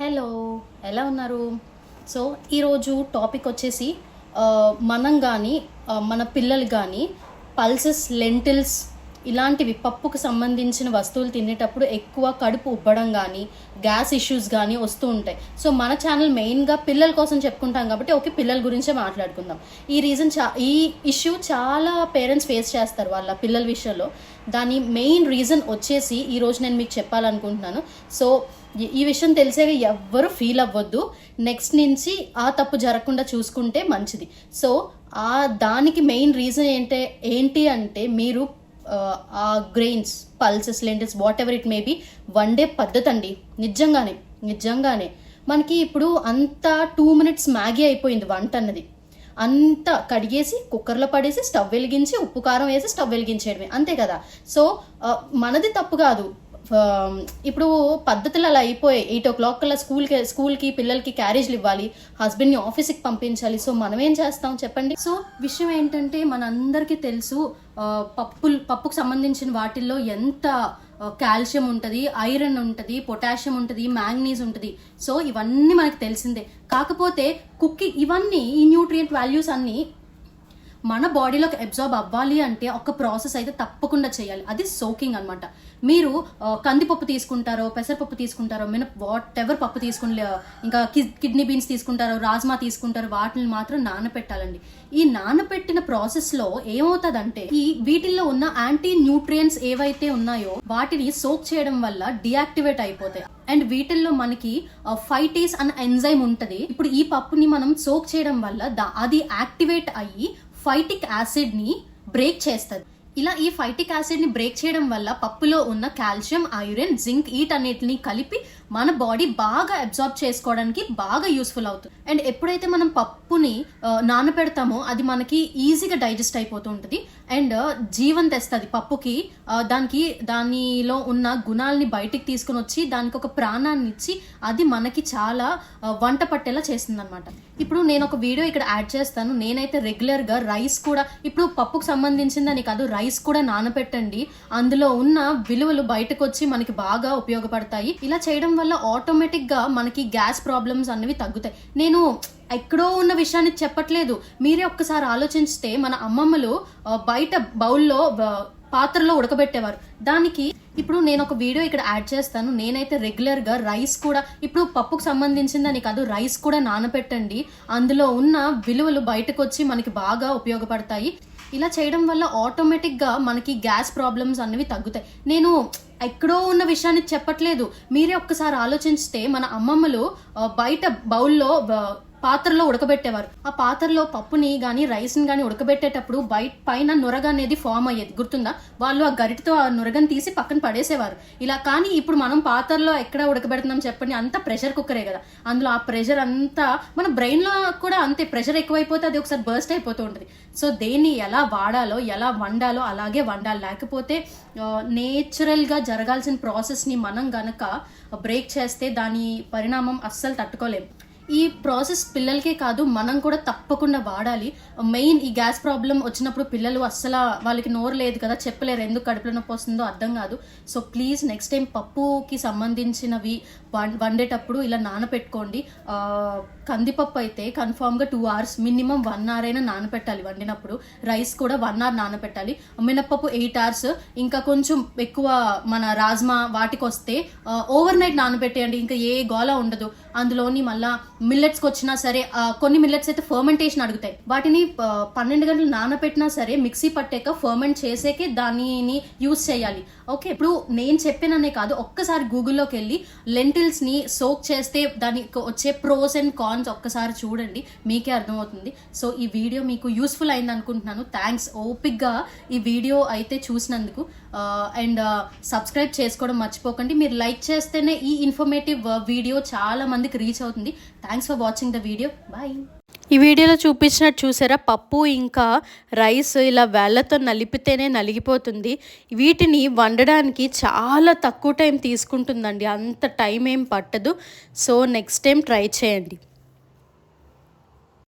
Hello ఎలా ఉన్నారు? So ఈరోజు టాపిక్ వచ్చేసి uh, మనం కానీ uh, మన పిల్లలు కానీ పల్సెస్ లెంటిల్స్ ఇలాంటివి పప్పుకు సంబంధించిన వస్తువులు తినేటప్పుడు ఎక్కువ కడుపు ఉబ్బడం కానీ గ్యాస్ ఇష్యూస్ కానీ వస్తూ ఉంటాయి. సో మన ఛానల్ మెయిన్గా పిల్లల కోసం చెప్పుకుంటాం కాబట్టి ఓకే పిల్లల గురించే మాట్లాడుకుందాం. ఈ రీజన్ చా ఈ ఇష్యూ చాలా పేరెంట్స్ ఫేస్ చేస్తారు వాళ్ళ పిల్లల విషయంలో. దాని మెయిన్ రీజన్ వచ్చేసి ఈరోజు నేను మీకు చెప్పాలనుకుంటున్నాను. సో ఈ- విషయం తెలిసే ఎవ్వరు ఫీల్ అవ్వద్దు. నెక్స్ట్ నుంచి ఆ తప్పు జరగకుండా చూసుకుంటే మంచిది. సో ఆ దానికి మెయిన్ రీజన్ ఏంటే ఏంటి అంటే మీరు ఆ, grains pulses lentils whatever it may be వండే పద్ధతి అండి. నిజంగానే నిజంగానే. మనకి ఇప్పుడు అంత టూ మినిట్స్ మ్యాగీ అయిపోయింది వంట అన్నది. అంత కడిగేసి కుక్కర్లో పడేసి స్టవ్ వెలిగించి ఉప్పు కారం వేసి స్టవ్ వెలిగించేయడమే. అంతే కదా? సో మనది తప్పు కాదు. ఇప్పుడు పద్ధతులు అలా అయిపోయాయి. ఎయిట్ ఓ క్లాక్ కల్లా స్కూల్కి స్కూల్కి పిల్లలకి క్యారేజ్లు ఇవ్వాలి. హస్బెండ్ని ఆఫీస్కి పంపించాలి. సో మనం ఏం చేస్తాం చెప్పండి? సో విషయం ఏంటంటే మనందరికీ తెలుసు పప్పులు పప్పుకు సంబంధించిన వాటిల్లో ఎంత కాల్షియం ఉంటుంది ఐరన్ ఉంటుంది పొటాషియం ఉంటుంది మ్యాంగనీస్ ఉంటుంది. సో ఇవన్నీ మనకు తెలిసిందే. కాకపోతే కుక్కి ఇవన్నీ ఈ న్యూట్రియంట్ వాల్యూస్ అన్నీ మన బాడీలోకి అబ్జార్బ్ అవ్వాలి అంటే ఒక ప్రాసెస్ అయితే తప్పకుండా చేయాలి. అది సోకింగ్ అనమాట మీరు కందిపప్పు తీసుకుంటారో పెసరపప్పు తీసుకుంటారో మిన వాట్ ఎవర్ పప్పు తీసుకుని ఇంకా కిడ్నీ బీన్స్ తీసుకుంటారో రాజ్మా తీసుకుంటారో వాటిని మాత్రం నానపెట్టాలండి. ఈ నానపెట్టిన ప్రాసెస్లో ఏమవుతుందంటే ఈ వీటిల్లో ఉన్న యాంటీ న్యూట్రియంట్స్ ఏవైతే ఉన్నాయో వాటిని సోక్ చేయడం వల్ల డియాక్టివేట్ అయిపోతాయి. అండ్ వీటిల్లో మనకి ఫైటేస్ అన్న ఎంజైమ్ ఉంటుంది. ఇప్పుడు ఈ పప్పుని మనం సోక్ చేయడం వల్ల దా- అది యాక్టివేట్ అయ్యి ఫైటిక్ యాసిడ్ని బ్రేక్ చేస్తుంది. ఇలా ఈ ఫైటిక్ యాసిడ్ని బ్రేక్ చేయడం వల్ల పప్పులో ఉన్న కాల్షియం ఐరన్ జింక్ వీటన్నిటిని కలిపి మన బాడీ బాగా అబ్జార్బ్ చేసుకోవడానికి బాగా యూస్ఫుల్ అవుతుంది. అండ్ ఎప్పుడైతే మనం పప్పుని నానబెడతామో నానపెడతామో అది మనకి ఈజీగా డైజెస్ట్ అయిపోతూ ఉంటుంది. అండ్ జీవం తెస్తుంది పప్పుకి. దానికి దానిలో ఉన్న గుణాలని బయటికి తీసుకుని వచ్చి దానికి ఒక ప్రాణాన్ని ఇచ్చి అది మనకి చాలా వంట పట్టేలా చేస్తుంది అనమాట ఇప్పుడు నేను ఒక వీడియో ఇక్కడ యాడ్ చేస్తాను. నేనైతే రెగ్యులర్గా రైస్ కూడా ఇప్పుడు పప్పుకు సంబంధించిందని కాదు రైస్ రైస్ కూడా నానపెట్టండి అందులో ఉన్న విలువలు బయటకు వచ్చి మనకి బాగా ఉపయోగపడతాయి. ఇలా చేయడం వల్ల ఆటోమేటిక్గా మనకి గ్యాస్ ప్రాబ్లమ్స్ అనేవి తగ్గుతాయి. నేను ఎక్కడో ఉన్న విషయాన్ని చెప్పట్లేదు. మీరే ఒక్కసారి ఆలోచిస్తే మన అమ్మమ్మలు బయట బౌల్లో పాత్రలో ఉడకబెట్టేవారు. దానికి ఇప్పుడు నేను ఒక వీడియో ఇక్కడ యాడ్ చేస్తాను. నేనైతే రెగ్యులర్గా రైస్ కూడా ఇప్పుడు పప్పుకు సంబంధించిందని కాదు రైస్ కూడా నానపెట్టండి. అందులో ఉన్న విలువలు బయటకు వచ్చి మనకి బాగా ఉపయోగపడతాయి. ఇలా చేయడం వల్ల ఆటోమేటిక్గా మనకి గ్యాస్ ప్రాబ్లమ్స్ అనేవి తగ్గుతాయి. నేను ఎక్కడో ఉన్న విషయాన్ని చెప్పట్లేదు. మీరే ఒక్కసారి ఆలోచిస్తే మన అమ్మమ్మలు బయట బౌల్లో పాత్రలో ఉడకబెట్టేవారు. ఆ పాత్రలో పప్పుని గాని రైస్ని గాని ఉడకబెట్టేటప్పుడు బయట పైన నొరగ అనేది ఫామ్ అయ్యేది. గుర్తుందా? వాళ్ళు ఆ గరిటతో ఆ నొరగని తీసి పక్కన పడేసేవారు. ఇలా కానీ ఇప్పుడు మనం పాత్రలో ఎక్కడ ఉడకబెడుతున్నాం చెప్పండి అంత ప్రెషర్ కుక్కరే కదా. అందులో ఆ ప్రెషర్ అంతా మన బ్రెయిన్లో కూడా అంతే. ప్రెషర్ ఎక్కువైపోతే అది ఒకసారి బర్స్ట్ అయిపోతూ ఉంటుంది. సో దేన్ని ఎలా వాడాలో ఎలా వండాలో అలాగే వండాలి. లేకపోతే నేచురల్గా జరగాల్సిన ప్రాసెస్ని మనం గనక బ్రేక్ చేస్తే దాని పరిణామం అస్సలు తట్టుకోలేం. ఈ ప్రాసెస్ పిల్లలకే కాదు మనం కూడా తప్పకుండా వాడాలి. మెయిన్ ఈ గ్యాస్ ప్రాబ్లం వచ్చినప్పుడు పిల్లలు అస్సలు వాళ్ళకి నోరు లేదు కదా చెప్పలేరు ఎందుకు కడుపులో నొప్పి వస్తుందో అర్థం కాదు. సో ప్లీజ్ నెక్స్ట్ టైం పప్పుకి సంబంధించినవి వండేటప్పుడు ఇలా నానపెట్టుకోండి. కందిపప్పు అయితే కన్ఫామ్గా two hours minimum one hour అయినా నానపెట్టాలి వండినప్పుడు. రైస్ కూడా వన్ అవర్ నానపెట్టాలి. మినప్పప్పు ఎయిట్ అవర్స్ ఇంకా కొంచెం ఎక్కువ మన రాజ్మా వాటికి వస్తే ఓవర్ నైట్ నానబెట్టేయండి. ఇంకా ఏ గోళ ఉండదు. అందులోని మళ్ళా మిల్లెట్స్కి వచ్చినా సరే కొన్ని మిల్లెట్స్ అయితే ఫర్మెంటేషన్ అడుగుతాయి. వాటిని పన్నెండు గంటలు నానబెట్టినా సరే మిక్సీ పట్టాక ఫర్మెంట్ చేసేకే దానిని యూస్ చేయాలి. ఓకే ఇప్పుడు నేను చెప్పాననే కాదు ఒక్కసారి గూగుల్లోకి వెళ్ళి లెంటిల్స్ని సోక్ చేస్తే దానికి వచ్చే ప్రోస్ అండ్ కాన్స్ ఒక్కసారి చూడండి మీకే అర్థమవుతుంది. సో ఈ వీడియో మీకు యూస్ఫుల్ అయింది అనుకుంటున్నాను. థ్యాంక్స్ ఓపిక్గా ఈ వీడియో అయితే చూసినందుకు అండ్ సబ్స్క్రైబ్ చేసుకోవడం మర్చిపోకండి. మీరు లైక్ చేస్తేనే ఈ ఇన్ఫర్మేటివ్ వీడియో చాలా మంది మందికి రీచ్ అవుతుంది. Thanks for watching the video bye ఈ వీడియోలో చూపించినట్టు చూసారా? పప్పు ఇంకా రైస్ ఇలా వేళ్ళతో నలిపితేనే నలిగిపోతుంది. వీటిని వండడానికి చాలా తక్కువ టైం తీసుకుంటుందండి. అంత టైం ఏం పట్టదు. సో నెక్స్ట్ టైం ట్రై చేయండి.